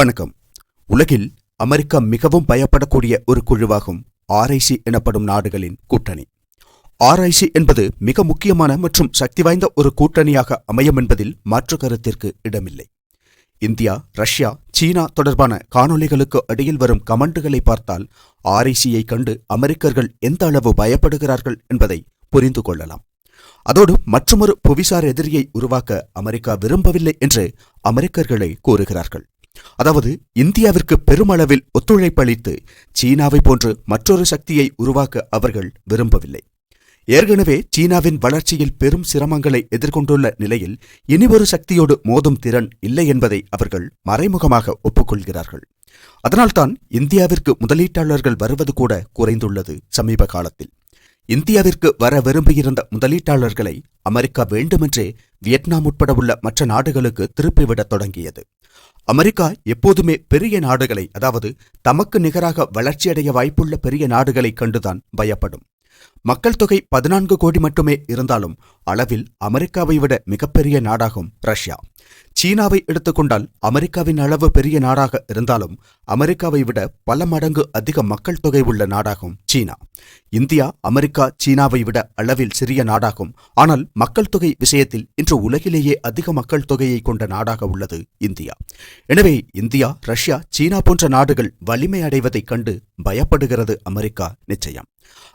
வணக்கம். உலகில் அமெரிக்கா மிகவும் பயப்படக்கூடிய ஒரு குழுவாகும் ஆர்ஐசி எனப்படும் நாடுகளின் கூட்டணி. ஆர்ஐசி என்பது மிக முக்கியமான மற்றும் சக்தி வாய்ந்த ஒரு கூட்டணியாக அமையும் என்பதில் மாற்று கருத்திற்கு இடமில்லை. இந்தியா ரஷ்யா சீனா தொடர்பான காணொளிகளுக்கு அடியில் வரும் கமெண்டுகளை பார்த்தால் ஆர்ஐசியை கண்டு அமெரிக்கர்கள் எந்த அளவு பயப்படுகிறார்கள் என்பதை புரிந்து கொள்ளலாம். அதோடு மற்றொரு புவிசார் எதிரியை உருவாக்க அமெரிக்கா விரும்பவில்லை என்று அமெரிக்கர்களை கூறுகிறார்கள். அதாவது இந்தியாவிற்கு பெருமளவில் ஒத்துழைப்பளித்து சீனாவை போன்று மற்றொரு சக்தியை உருவாக்க அவர்கள் விரும்பவில்லை. ஏற்கனவே சீனாவின் வளர்ச்சியில் பெரும் சிரமங்களை எதிர்கொண்டுள்ள நிலையில் இனிவொரு சக்தியோடு மோதும் திறன் இல்லை என்பதை அவர்கள் மறைமுகமாக ஒப்புக்கொள்கிறார்கள். அதனால்தான் இந்தியாவிற்கு முதலீட்டாளர்கள் வருவது கூட குறைந்துள்ளது சமீப காலத்தில். இந்தியாவிற்கு வர விரும்பியிருந்த முதலீட்டாளர்களை அமெரிக்கா வேண்டுமென்றே வியட்நாம் உட்பட உள்ள மற்ற நாடுகளுக்கு திருப்பிவிடத் தொடங்கியது. அமெரிக்கா எப்போதுமே பெரிய நாடுகளை அதாவது தமக்கு நிகராக வளர்ச்சியடைய வாய்ப்புள்ள பெரிய நாடுகளை கண்டுதான் பயப்படும். மக்கள் தொகை பதினான்கு கோடி மட்டுமே இருந்தாலும் அளவில் அமெரிக்காவை விட மிகப்பெரிய நாடாகும் ரஷ்யா. சீனாவை எடுத்துக்கொண்டால் அமெரிக்காவின் அளவு பெரிய நாடாக இருந்தாலும் அமெரிக்காவை விட பல மடங்கு அதிக மக்கள் தொகை உள்ள நாடாகும் சீனா. இந்தியா அமெரிக்கா சீனாவை விட அளவில் சிறிய நாடாகும். ஆனால் மக்கள் தொகை விஷயத்தில் இன்று உலகிலேயே அதிக மக்கள் தொகையை கொண்ட நாடாக உள்ளது இந்தியா. எனவே இந்தியா ரஷ்யா சீனா போன்ற நாடுகள் வலிமை அடைவதைக் கண்டு பயப்படுகிறது அமெரிக்கா நிச்சயம்.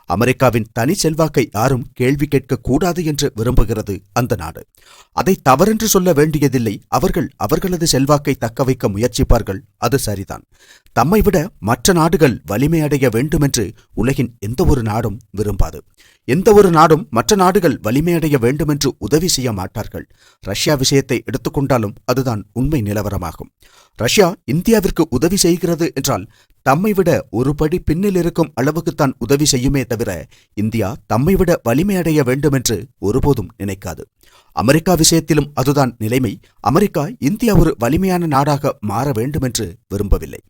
அமெரிக்காவின் தனி செல்வாக்கை யாரும் கேள்வி கேட்க கூடாது என்று விரும்புகிறது அந்த நாடு. அதை தவறென்று சொல்ல வேண்டியதில்லை. அவர்கள் அவர்களது செல்வாக்கை தக்க வைக்க முயற்சிப்பார்கள். அது சரிதான். தம்மை விட மற்ற நாடுகள் வலிமையடைய வேண்டுமென்று உலகின் எந்த ஒரு நாடும் விரும்பாது. எந்த ஒரு நாடும் மற்ற நாடுகள் வலிமையடைய வேண்டுமென்று உதவி செய்ய மாட்டார்கள். ரஷ்யா விஷயத்தை எடுத்துக்கொண்டாலும் அதுதான் உண்மை நிலவரமாகும். ரஷ்யா இந்தியாவிற்கு உதவி செய்கிறது என்றால் தம்மை விட ஒரு படி பின்னில் இருக்கும் அளவுக்குத்தான் உதவி செய்யுமே தவிர இந்தியா தம்மை விட வலிமையடைய வேண்டுமென்று ஒருபோதும் நினைக்காது. அமெரிக்கா விஷயத்திலும் அதுதான் நிலைமை. அமெரிக்கா இந்தியா ஒரு வலிமையான நாடாக மாற வேண்டுமென்று விரும்பவில்லை.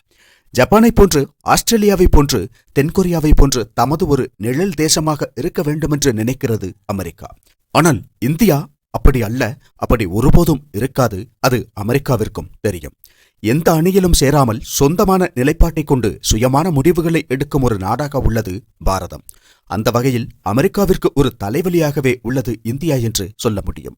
ஜப்பானை போன்று ஆஸ்திரேலியாவை போன்று தென்கொரியாவை போன்று தமது ஒரு நிழல் தேசமாக இருக்க வேண்டுமென்று நினைக்கிறது அமெரிக்கா. ஆனால் இந்தியா அப்படி அல்ல அப்படி ஒருபோதும் இருக்காது அது அமெரிக்காவிற்கும் தெரியும். எந்த அணியிலும் சேராமல் சொந்தமான நிலைப்பாட்டை கொண்டு சுயமான முடிவுகளை எடுக்கும் ஒரு நாடாக உள்ளது பாரதம். அந்த வகையில் அமெரிக்காவிற்கு ஒரு தலைவலியாகவே உள்ளது இந்தியா என்று சொல்ல முடியும்.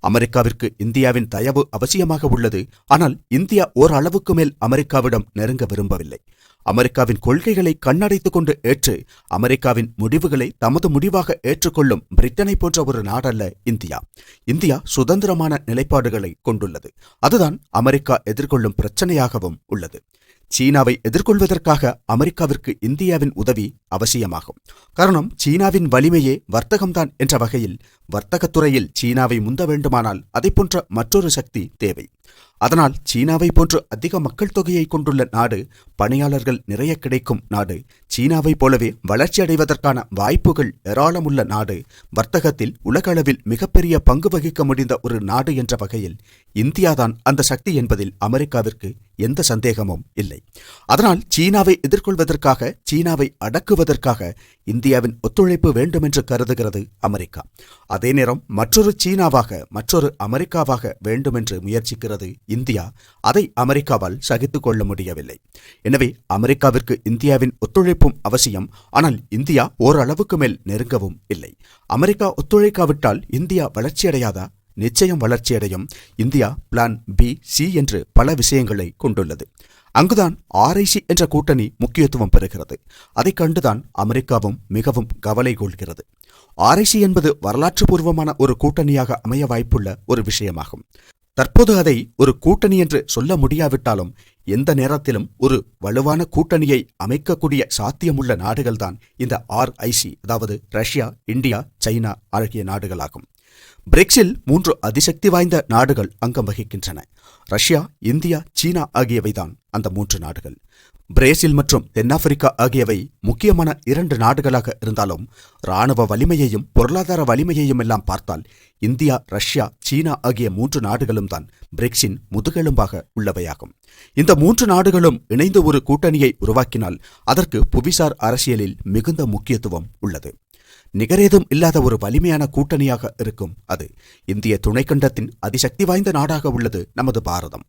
அமெரிக்காவிற்கு இந்தியாவின் தயவு அவசியமாக உள்ளது. ஆனால் இந்தியா ஓரளவுக்கு மேல் அமெரிக்காவிடம் நெருங்க விரும்பவில்லை. அமெரிக்காவின் கொள்கைகளை கண்ணடைத்துக் கொண்டு ஏற்று அமெரிக்காவின் முடிவுகளை தமது முடிவாக ஏற்றுக்கொள்ளும் பிரிட்டனை போன்ற ஒரு நாடல்ல இந்தியா. இந்தியா சுதந்திரமான நிலைப்பாடுகளை கொண்டுள்ளது. அதுதான் அமெரிக்கா எதிர்கொள்ளும் பிரச்சனையாகவும் உள்ளது. சீனாவை எதிர்கொள்வதற்காக அமெரிக்காவிற்கு இந்தியாவின் உதவி அவசியமாகும். காரணம் சீனாவின் வலிமையே வர்த்தகம்தான் என்ற வகையில் வர்த்தகத்துறையில் சீனாவை முந்த வேண்டுமானால் அதை போன்ற மற்றொரு சக்தி தேவை. அதனால் சீனாவை போன்று அதிக மக்கள் தொகையை கொண்டுள்ள நாடு பணியாளர்கள் நிறைய கிடைக்கும் நாடு. சீனாவை போலவே வளர்ச்சியடைவதற்கான வாய்ப்புகள் ஏராளமுள்ள நாடு. வர்த்தகத்தில் உலகளவில் மிகப்பெரிய பங்கு வகிக்க முடிந்த ஒரு நாடு என்ற வகையில் இந்தியாதான் அந்த சக்தி என்பதில் அமெரிக்காவிற்கு எந்த சந்தேகமும் இல்லை. அதனால் சீனாவை எதிர்கொள்வதற்காக சீனாவை அடக்குவதற்காக இந்தியாவின் ஒத்துழைப்பு வேண்டுமென்று கருதுகிறது அமெரிக்கா. அதே நேரம் மற்றொரு சீனாவாக மற்றொரு அமெரிக்காவாக வேண்டுமென்று முயற்சிக்கிறது இந்தியா அதை அமெரிக்காவால் சகித்து கொள்ள முடியவில்லை. எனவே அமெரிக்காவிற்கு இந்தியாவின் ஒத்துழைப்பும் அவசியம். ஆனால் இந்தியா ஓரளவுக்கு மேல் நெருங்கவும் இல்லை. அமெரிக்கா ஒத்துழைக்காவிட்டால் இந்தியா வளர்ச்சியடையாதா? நிச்சயம் வளர்ச்சியடையும். இந்தியா பிளான் பி சி என்று பல விஷயங்களை கொண்டுள்ளது. அங்குதான் ஆர்ஐசி என்ற கூட்டணி முக்கியத்துவம் பெறுகிறது. அதைக் கண்டுதான் அமெரிக்காவும் மிகவும் கவலை கொள்கிறது. ஆர்ஐசி என்பது வரலாற்று பூர்வமான ஒரு கூட்டணியாக அமைய வாய்ப்புள்ள ஒரு விஷயமாகும். தற்போது அதை ஒரு கூட்டணி என்று சொல்ல முடியாவிட்டாலும் எந்த நேரத்திலும் ஒரு வலுவான கூட்டணியை அமைக்கக்கூடிய சாத்தியமுள்ள நாடுகள்தான் இந்த ஆர்ஐசி அதாவது ரஷ்யா இந்தியா சைனா ஆகிய நாடுகளாகும். பிரிக்ஸில் மூன்று அதிசக்தி வாய்ந்த நாடுகள் அங்கம் வகிக்கின்றன. ரஷ்யா இந்தியா சீனா ஆகியவைதான் அந்த மூன்று நாடுகள். பிரேசில் மற்றும் தென்னாப்பிரிக்கா ஆகியவை முக்கியமான இரண்டு நாடுகளாக இருந்தாலும் இராணுவ வலிமையையும் பொருளாதார வலிமையையும் எல்லாம் பார்த்தால் இந்தியா ரஷ்யா சீனா ஆகிய மூன்று நாடுகளும் தான் பிரிக்ஸின் முதுகெலும்பாக உள்ளவையாகும். இந்த மூன்று நாடுகளும் இணைந்து ஒரு கூட்டணியை உருவாக்கினால் அதற்கு புவிசார் அரசியலில் மிகுந்த முக்கியத்துவம் உள்ளது. நிகரேதும் இல்லாத ஒரு வலிமையான கூட்டணியாக இருக்கும் அது. இந்திய துணைக்கண்டத்தின் அதிசக்தி வாய்ந்த நாடாக உள்ளது நமது பாரதம்.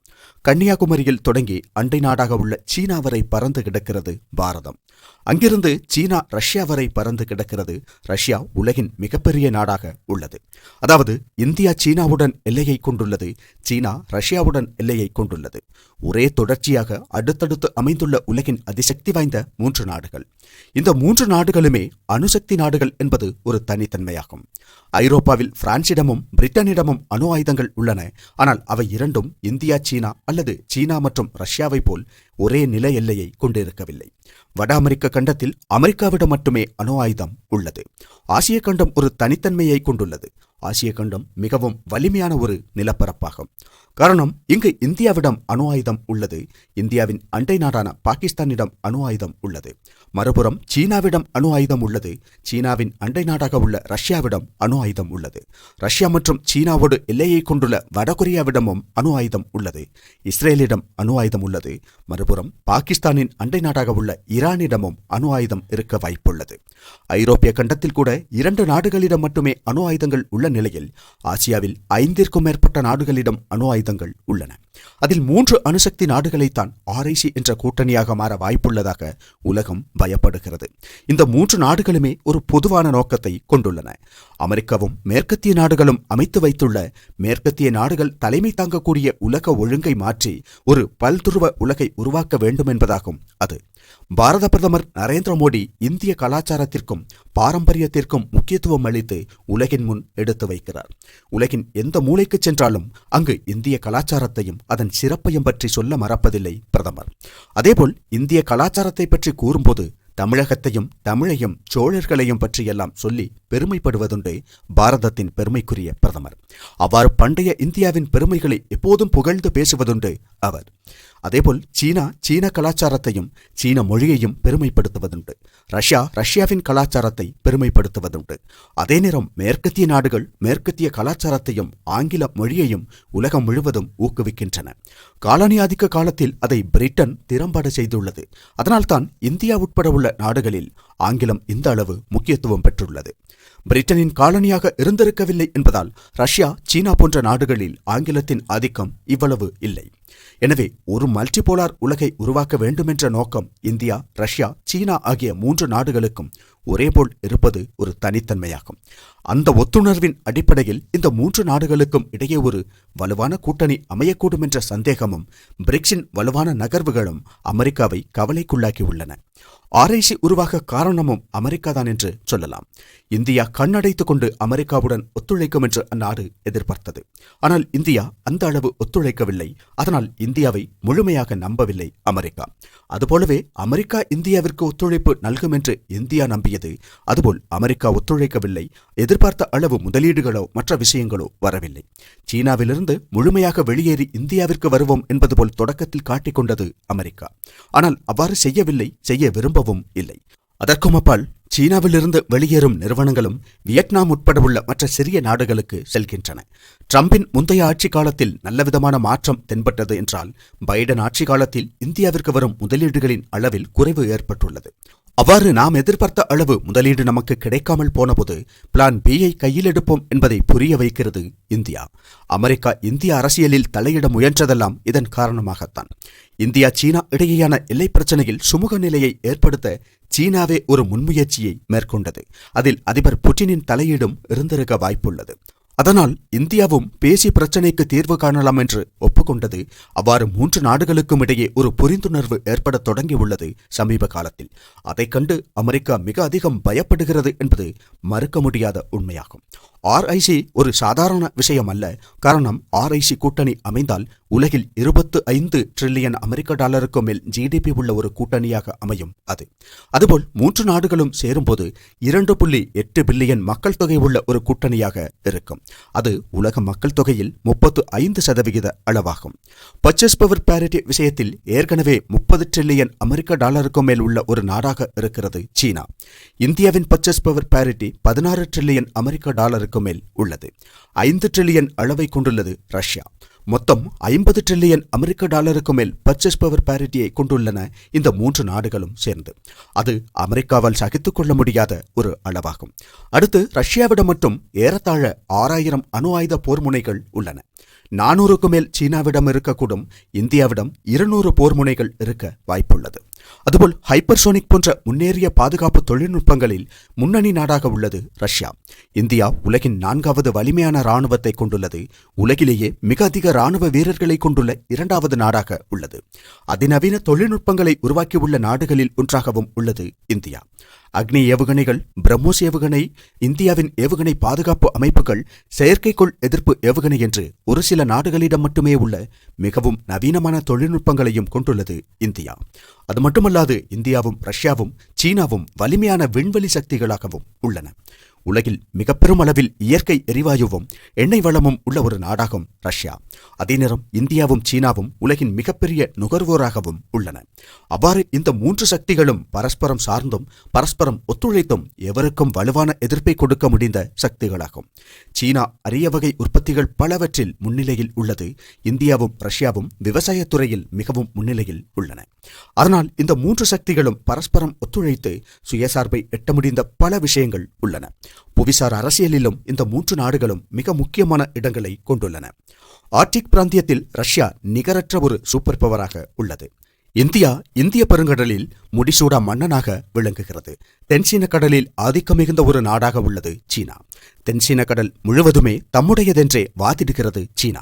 கன்னியாகுமரியில் தொடங்கி அண்டை நாடாக உள்ள சீனா வரை பறந்து கிடக்கிறது பாரதம். அங்கிருந்து சீனா ரஷ்யா வரை பறந்து கிடக்கிறது ரஷ்யா உலகின் மிகப்பெரிய நாடாக உள்ளது. அதாவது இந்தியா சீனாவுடன் எல்லையை கொண்டுள்ளது சீனா ரஷ்யாவுடன் எல்லையை கொண்டுள்ளது. ஒரே தொடர்ச்சியாக அடுத்தடுத்து அமைந்துள்ள உலகின் அதிசக்தி வாய்ந்த மூன்று நாடுகள். இந்த மூன்று நாடுகளுமே அணுசக்தி நாடுகள் என்பது ஒரு தனித்தன்மையாகும். ஐரோப்பாவில் பிரான்சிடமும் பிரிட்டனிடமும் அணு ஆயுதங்கள் உள்ளன. ஆனால் அவை இரண்டும் இந்தியா சீனா அல்லது சீனா மற்றும் ரஷ்யாவை போல் ஒரே நில எல்லையை கொண்டிருக்கவில்லை. வட அமெரிக்க கண்டத்தில் அமெரிக்காவிடம் மட்டுமே அணு ஆயுதம் உள்ளது. ஆசிய கண்டம் ஒரு தனித்தன்மையை கொண்டுள்ளது. ஆசிய கண்டம் மிகவும் வலிமையான ஒரு நிலப்பரப்பாகும். காரணம் இங்கு இந்தியாவிடம் அணு ஆயுதம் உள்ளது. இந்தியாவின் அண்டை நாடான பாகிஸ்தானிடம் அணு ஆயுதம் உள்ளது. மறுபுறம் சீனாவிடம் அணு ஆயுதம் உள்ளது. சீனாவின் அண்டை நாடாக உள்ள ரஷ்யாவிடம் அணு ஆயுதம் உள்ளது. ரஷ்யா மற்றும் சீனாவோடு எல்லையை கொண்டுள்ள வடகொரியாவிடமும் அணு ஆயுதம் உள்ளது. இஸ்ரேலிடம் அணு ஆயுதம் உள்ளது. மறுபுறம் பாகிஸ்தானின் அண்டை நாடாக உள்ள ஈரானிடமும் அணு ஆயுதம் இருக்க வாய்ப்புள்ளது. ஐரோப்பிய கண்டத்தில் கூட இரண்டு நாடுகளிடம் மட்டுமே அணு ஆயுதங்கள் உள்ள நிலையில் ஆசியாவில் ஐந்திற்கும் மேற்பட்ட நாடுகளிடம் அணு ஆயுதங்கள் உள்ளன. அதில் மூன்று அணுசக்தி நாடுகளைத்தான் ஆர்ஐசி என்ற கூட்டணியாக மாற வாய்ப்புள்ளதாக உலகம் பயப்படுகிறது. இந்த மூன்று நாடுகளுமே ஒரு பொதுவான நோக்கத்தை கொண்டுள்ளன. அமெரிக்காவும் மேற்கத்திய நாடுகளும் அமைத்து வைத்துள்ள மேற்கத்திய நாடுகள் தலைமை தாங்கக்கூடிய உலக ஒழுங்கை மாற்றி ஒரு பல்துருவ உலகை உருவாக்க வேண்டும் என்பதாகும் அது. பாரத பிரதமர் நரேந்திர மோடி இந்திய கலாச்சாரத்திற்கும் பாரம்பரியத்திற்கும் முக்கியத்துவம் அளித்து உலகின் முன் எடுத்து வைக்கிறார். உலகின் எந்த மூலைக்கு சென்றாலும் அங்கு இந்திய கலாச்சாரத்தையும் அதன் சிறப்பையும் பற்றி சொல்ல மறப்பதில்லை பிரதமர். அதேபோல் இந்திய கலாச்சாரத்தை பற்றி கூறும்போது தமிழகத்தையும் தமிழையும் சோழர்களையும் பற்றியெல்லாம் சொல்லி பெருமைப்படுவதுண்டு பாரதத்தின் பெருமைக்குரிய பிரதமர். அவ்வாறு பண்டைய இந்தியாவின் பெருமைகளை எப்போதும் புகழ்ந்து பேசுவதுண்டு அவர். அதேபோல் சீனா சீன கலாச்சாரத்தையும் சீன மொழியையும் பெருமைப்படுத்துவதுண்டு. ரஷ்யா ரஷ்யாவின் கலாச்சாரத்தை பெருமைப்படுத்துவதுண்டு. அதே நேரம் மேற்கத்திய நாடுகள் மேற்கத்திய கலாச்சாரத்தையும் ஆங்கில மொழியையும் உலகம் முழுவதும் ஊக்குவிக்கின்றன. காலனி ஆதிக்க காலத்தில் அதை பிரிட்டன் திறம்பட செய்துள்ளது. அதனால்தான் இந்தியா உட்பட உள்ள நாடுகளில் ஆங்கிலம் இந்த அளவு முக்கியத்துவம் பெற்றுள்ளது. பிரிட்டனின் காலனியாக இருந்திருக்கவில்லை என்பதால் ரஷ்யா சீனா போன்ற நாடுகளில் ஆங்கிலத்தின் ஆதிக்கம் இவ்வளவு இல்லை. எனவே ஒரு மல்டிபோலார் உலகை உருவாக்க வேண்டுமென்ற நோக்கம் இந்தியா ரஷ்யா சீனா ஆகிய மூன்று நாடுகளுக்கும் ஒரேபோல் இருப்பது ஒரு தனித்தன்மையாகும். அந்த ஒத்துணர்வின் அடிப்படையில் இந்த மூன்று நாடுகளுக்கும் இடையே ஒரு வலுவான கூட்டணி அமையக்கூடும் என்ற சந்தேகமும் பிரிக்ஸின் வலுவான நகர்வுகளும் அமெரிக்காவை கவலைக்குள்ளாக்கியுள்ளன. ஆராய்ச்சி உருவாக காரணமும் அமெரிக்காதான் என்று சொல்லலாம். இந்தியா கண்ணடைத்துக் கொண்டு அமெரிக்காவுடன் ஒத்துழைக்கும் என்று அந்நாடு எதிர்பார்த்தது. ஆனால் இந்தியா அந்த அளவு ஒத்துழைக்கவில்லை. அதனால் இந்தியாவை முழுமையாக நம்பவில்லை அமெரிக்கா. அதுபோலவே அமெரிக்கா இந்தியாவிற்கு ஒத்துழைப்பு நல்கும் என்று இந்தியா நம்பியது தொடங்கியது அதுபோல் அமெரிக்கா ஒத்துழைக்கவில்லை எதிர்பார்த்த அளவு முதலீடுகளோ மற்ற விஷயங்களோ வரவில்லை. சீனாவிலிருந்து முழுமையாக வெளியேறி இந்தியாவிற்கு வருவோம் என்பது போல் தொடக்கத்தில் காட்டிக்கொண்டது அமெரிக்கா. ஆனால் அவ்வாறு செய்யவில்லை செய்ய விரும்பவும் இல்லை. அதற்கும் அப்பால் சீனாவிலிருந்து வெளியேறும் நிறுவனங்களும் வியட்நாம் உட்பட உள்ள மற்ற சிறிய நாடுகளுக்கு செல்கின்றன. ட்ரம்பின் முந்தைய ஆட்சி காலத்தில் நல்லவிதமான மாற்றம் தென்பட்டது என்றால் பைடன் ஆட்சி காலத்தில் இந்தியாவிற்கு வரும் முதலீடுகளின் அளவில் குறைவு ஏற்பட்டுள்ளது. அவ்வாறு நாம் எதிர்பார்த்த அளவு முதலீடு நமக்கு கிடைக்காமல் போனபோது பிளான் பியை கையில் எடுப்போம் என்பதை புரிய வைக்கிறது இந்தியா. அமெரிக்கா இந்திய அரசியலில் தலையிட முயன்றதெல்லாம் இதன் காரணமாகத்தான். இந்தியா சீனா இடையேயான எல்லை பிரச்சனையில் சுமூக நிலையை ஏற்படுத்த சீனாவே ஒரு முன்முயற்சியை மேற்கொண்டது. அதில் அதிபர் புட்டினின் தலையீடும் இருந்திருக்க வாய்ப்புள்ளது. அதனால் இந்தியாவும் பேசி பிரச்சினைக்கு தீர்வு காணலாம் என்று ஒப்புக்கொண்டது அவ்வாறு மூன்று நாடுகளுக்கும் இடையே ஒரு புரிந்துணர்வு ஏற்படத் தொடங்கியுள்ளது சமீப காலத்தில். அதைக் கண்டு அமெரிக்கா மிக அதிகம் பயப்படுகிறது என்பது மறுக்க முடியாத உண்மையாகும். ஆர்ஐசி ஒரு சாதாரண விஷயம் அல்ல காரணம் ஆர்ஐசி கூட்டணி அமைந்தால் உலகில் இருபத்து ஐந்து டிரில்லியன் அமெரிக்க டாலருக்கும் மேல் ஜிடிபி உள்ள ஒரு கூட்டணியாக அமையும் அது. அதுபோல் மூன்று நாடுகளும் சேரும்போது இரண்டு புள்ளி எட்டு பில்லியன் மக்கள் தொகை உள்ள ஒரு கூட்டணியாக இருக்கும். அது உலக மக்கள் தொகையில் முப்பத்து ஐந்து சதவிகித அளவாகும். பர்ச்சேஸ் பவர் பேரிட்டி விஷயத்தில் ஏற்கனவே முப்பது டிரில்லியன் அமெரிக்க டாலருக்கும் மேல் உள்ள ஒரு நாடாக இருக்கிறது சீனா. இந்தியாவின் பர்ச்சேஸ் பவர் பேரிட்டி பதினாறு டிரில்லியன் அமெரிக்க டாலருக்கு மேல் உள்ளது. ஐந்து ட்ரில்லியன் அளவை கொண்டுள்ளது ரஷ்யா. மொத்தம் ஐம்பது ட்ரில்லியன் அமெரிக்க டாலருக்கு மேல் பர்ச்சேஸ் பவர் பாரிட்டியை கொண்டுள்ளன இந்த மூன்று நாடுகளும் சேர்ந்து. அது அமெரிக்காவால் சகித்துக் கொள்ள முடியாத ஒரு அளவாகும். அடுத்து ரஷ்யாவிடம் மட்டும் ஏறத்தாழ ஆறாயிரம் அணு ஆயுத போர் முனைகள் உள்ளன. நானூறுக்கு மேல் சீனாவிடம் இருக்கக்கூடும். இந்தியாவிடம் இருநூறு போர் முனைகள் இருக்க வாய்ப்புள்ளது. அதுபோல் ஹைப்பர்சோனிக் போன்ற முன்னேறிய பாதுகாப்பு தொழில்நுட்பங்களில் முன்னணி நாடாக உள்ளது ரஷ்யா. இந்தியா உலகின் நான்காவது வலிமையான ராணுவத்தை கொண்டுள்ளது. உலகிலேயே மிக அதிக ராணுவ வீரர்களை கொண்டுள்ள இரண்டாவது நாடாக உள்ளது. அதிநவீன தொழில்நுட்பங்களை உருவாக்கியுள்ள நாடுகளில் ஒன்றாகவும் உள்ளது இந்தியா. அக்னி ஏவுகணைகள் பிரம்மோஸ் ஏவுகணை இந்தியாவின் ஏவுகணை பாதுகாப்பு அமைப்புகள் செயற்கைக்கோள் எதிர்ப்பு ஏவுகணை என்று ஒரு சில நாடுகளிடம் மட்டுமே உள்ள மிகவும் நவீனமான தொழில்நுட்பங்களையும் கொண்டுள்ளது இந்தியா. அது மட்டுமல்லாது இந்தியாவும் ரஷ்யாவும் சீனாவும் வலிமையான விண்வெளி சக்திகளாகவும் உள்ளன. உலகில் மிக பெரும் அளவில் இயற்கை எரிவாயுவும் எண்ணெய் வளமும் உள்ள ஒரு நாடாகும் ரஷ்யா. அதே நேரம் இந்தியாவும் சீனாவும் உலகின் மிகப்பெரிய நுகர்வோராகவும் உள்ளன. அவ்வாறு இந்த மூன்று சக்திகளும் பரஸ்பரம் சார்ந்தும் பரஸ்பரம் ஒத்துழைத்தும் எவருக்கும் வலுவான எதிர்ப்பை கொடுக்க முடிந்த சக்திகளாகும். சீனா அரிய வகை உற்பத்திகள் பலவற்றில் முன்னிலையில் உள்ளது. இந்தியாவும் ரஷ்யாவும் விவசாயத் துறையில் மிகவும் முன்னிலையில் உள்ளன. அதனால் இந்த மூன்று சக்திகளும் பரஸ்பரம் ஒத்துழைத்து சுயசார்பை எட்ட முடிந்த பல விஷயங்கள் உள்ளன. புவிசார் அரசியலிலும் இந்த மூன்று நாடுகளும் மிக முக்கியமான இடங்களை கொண்டுள்ளன. ஆர்டிக் பிராந்தியத்தில் ரஷ்யா நிகரற்ற ஒரு சூப்பர் பவராக உள்ளது. இந்தியா இந்திய பெருங்கடலில் முடிசூடா மன்னனாக விளங்குகிறது. தென்சீன கடலில் ஆதிக்கம் மிகுந்த ஒரு நாடாக உள்ளது சீனா. தென்சீன கடல் முழுவதுமே தம்முடையதென்றே வாதிடுகிறது சீனா.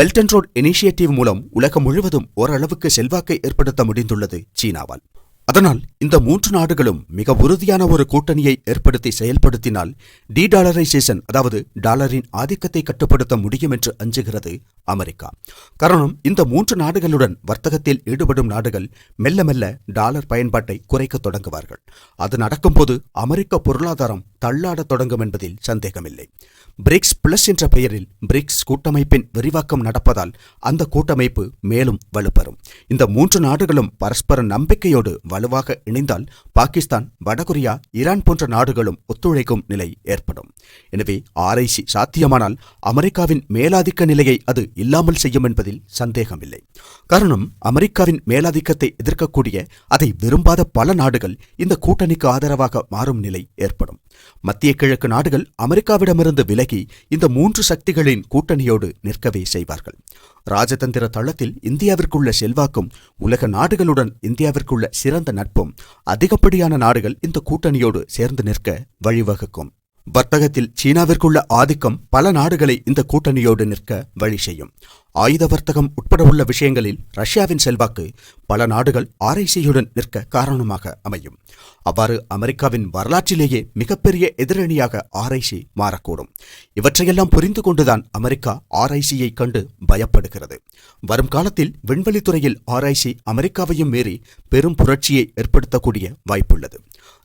பெல்ட் அண்ட் ரோட் இனிஷியேட்டிவ் மூலம் உலகம் முழுவதும் ஓரளவுக்கு செல்வாக்கை ஏற்படுத்த முடிந்துள்ளது சீனாவால். அதனால் இந்த மூன்று நாடுகளும் மிக உறுதியான ஒரு கூட்டணியை ஏற்படுத்தி செயல்படுத்தினால் டி டாலரைசேஷன் அதாவது டாலரின் ஆதிக்கத்தை கட்டுப்படுத்த முடியும் என்று அஞ்சுகிறது அமெரிக்கா. காரணம் இந்த மூன்று நாடுகளுடன் வர்த்தகத்தில் ஈடுபடும் நாடுகள் மெல்ல மெல்ல டாலர் பயன்பாட்டை குறைக்க தொடங்குவார்கள். அது நடக்கும்போது அமெரிக்க பொருளாதாரம் தள்ளாடத் தொடங்கும் என்பதில் சந்தேகமில்லை. பிரிக்ஸ் பிளஸ் என்ற பெயரில் பிரிக்ஸ் கூட்டமைப்பின் விரிவாக்கம் நடப்பதால் அந்த கூட்டமைப்பு மேலும் வலுப்பெறும். இந்த மூன்று நாடுகளும் பரஸ்பர நம்பிக்கையோடு வலுவாக இணைந்தால் பாகிஸ்தான் வடகொரியா ஈரான் போன்ற நாடுகளும் ஒத்துழைக்கும் நிலை ஏற்படும். எனவே ஆராய்ச்சி சாத்தியமானால் அமெரிக்காவின் மேலாதிக்க நிலையை அது இல்லாமல் செய்யும் என்பதில் சந்தேகமில்லை. காரணம் அமெரிக்காவின் மேலாதிக்கத்தை எதிர்க்கக்கூடிய அதை விரும்பாத பல நாடுகள் இந்த கூட்டணிக்கு ஆதரவாக மாறும் நிலை ஏற்படும். மத்திய கிழக்கு நாடுகள் அமெரிக்காவிடமிருந்து விலகி இந்த மூன்று சக்திகளின் கூட்டணியோடு நிற்கவே செய்வார்கள். ராஜதந்திர தளத்தில் இந்தியாவிற்குள்ள செல்வாக்கும் உலக நாடுகளுடன் இந்தியாவிற்குள்ள சிறந்த நட்பும் அதிகப்படியான நாடுகள் இந்த கூட்டணியோடு சேர்ந்து நிற்க வழிவகுக்கும். வர்த்தகத்தில் சீனாவிற்குள்ள ஆதிக்கம் பல நாடுகளை இந்த கூட்டணியோடு நிற்க வழி செய்யும். ஆயுத வர்த்தகம் உட்பட உள்ள விஷயங்களில் ரஷ்யாவின் செல்வாக்கு பல நாடுகள் ஆர்ஐசியுடன் நிற்க காரணமாக அமையும். அவ்வாறு அமெரிக்காவின் வரலாற்றிலேயே மிகப்பெரிய எதிரணியாக ஆர்ஐசி மாறக்கூடும். இவற்றையெல்லாம் புரிந்து கொண்டுதான் அமெரிக்கா ஆர்ஐசியை கண்டு பயப்படுகிறது. வரும் காலத்தில் விண்வெளித்துறையில் ஆர்ஐசி அமெரிக்காவையும் மீறி பெரும் புரட்சியை ஏற்படுத்தக்கூடிய வாய்ப்புள்ளது.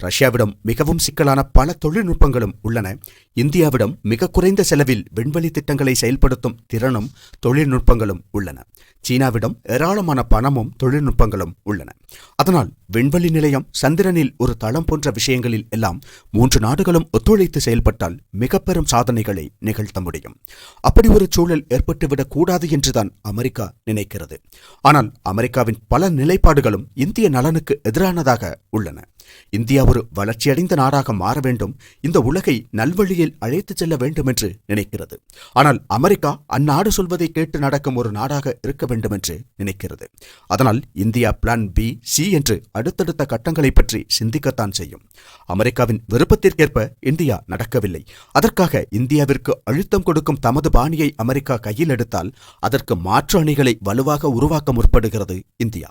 ரஷ்யாவிடம் மிகவும் சிக்கலான பல தொழில்நுட்பங்களும் உள்ளன. இந்தியாவிடம் மிக குறைந்த செலவில் விண்வெளி திட்டங்களை செயல்படுத்தும் திறனும் தொழில்நுட்பங்களும் உள்ளன. சீனாவிடம் ஏராளமான பணமும் தொழில்நுட்பங்களும் உள்ளன. அதனால் விண்வெளி நிலையம் சந்திரனில் ஒரு தளம் போன்ற விஷயங்களில் எல்லாம் மூன்று நாடுகளும் ஒத்துழைத்து செயல்பட்டால் மிக பெரும் சாதனைகளை நிகழ்த்த முடியும். அப்படி ஒரு சூழல் ஏற்பட்டுவிடக் கூடாது என்றுதான் அமெரிக்கா நினைக்கிறது. ஆனால் அமெரிக்காவின் பல நிலைப்பாடுகளும் இந்திய நலனுக்கு எதிரானதாக உள்ளன. இந்தியா ஒரு வளர்ச்சியடைந்த நாடாக மாற வேண்டும். இந்த உலகை நல்வழியில் அழைத்துச் செல்ல வேண்டும் என்று நினைக்கிறது. ஆனால் அமெரிக்கா அந்நாடு சொல்வதை கேட்டு நடக்கும் ஒரு நாடாக இருக்க வேண்டும் என்று நினைக்கிறது. அதனால் இந்தியா பிளான் பி சி என்று அடுத்தடுத்த கட்டங்களை பற்றி சிந்திக்கத்தான் செய்யும். அமெரிக்காவின் விருப்பத்திற்கேற்ப இந்தியா நடக்கவில்லை. அதற்காக இந்தியாவிற்கு அழுத்தம் கொடுக்கும் தமது பாணியை அமெரிக்கா கையில் எடுத்தால் அதற்கு மாற்று அணிகளை வலுவாக உருவாக்க முற்படுகிறது இந்தியா.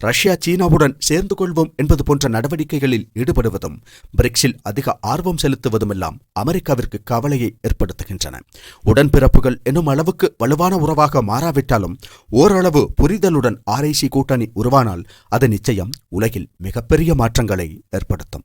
ரஷ்யா சீனாவுடன் சேர்ந்து கொள்வோம் என்பது போன்ற நடவடிக்கை நடவடிக்கைகளில் ஈடுபடுவதும் பிரிக்ஸில் அதிக ஆர்வம் செலுத்துவதுமெல்லாம் அமெரிக்காவிற்கு கவலையை ஏற்படுத்துகின்றன. உடன்பிறப்புகள் என்னும் அளவுக்கு வலுவான உறவாக மாறாவிட்டாலும் ஓரளவு புரிதலுடன் ஆர்ஐசி கூட்டணி உருவானால் அது நிச்சயம் உலகில் மிகப்பெரிய மாற்றங்களை ஏற்படுத்தும்.